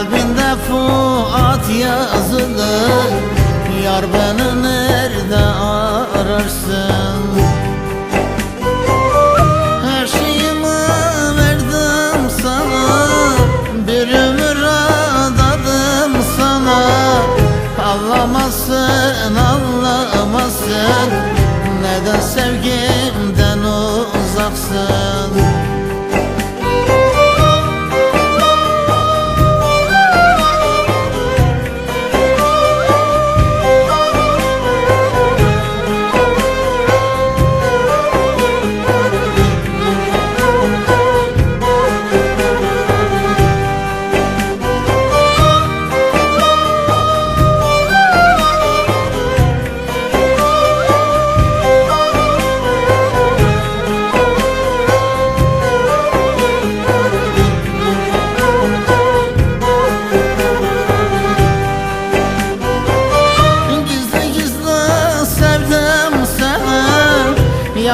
Kalbinde Fuat yazılı. Yar beni nerede ararsın? Her şeyimi verdim sana. Bir ömür adadım sana. Anlamazsın anlamazsın Neden sevgimden uzaksın?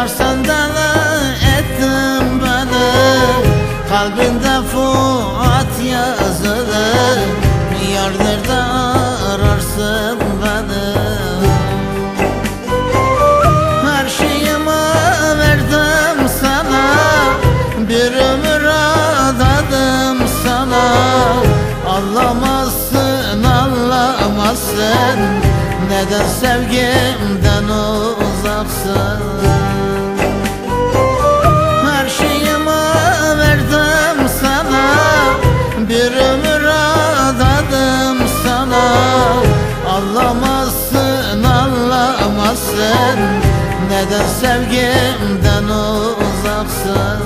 Yar senden ettim beni Kalbinde Fuat yazılı. Yar nerede ararsın beni Her şeyimi verdim sana. Bir ömür adadım sana. Anlamazsın anlamazsın. Neden sevgimden uzaksın Anlamazsın anlamazsın Neden sevgimden uzaksın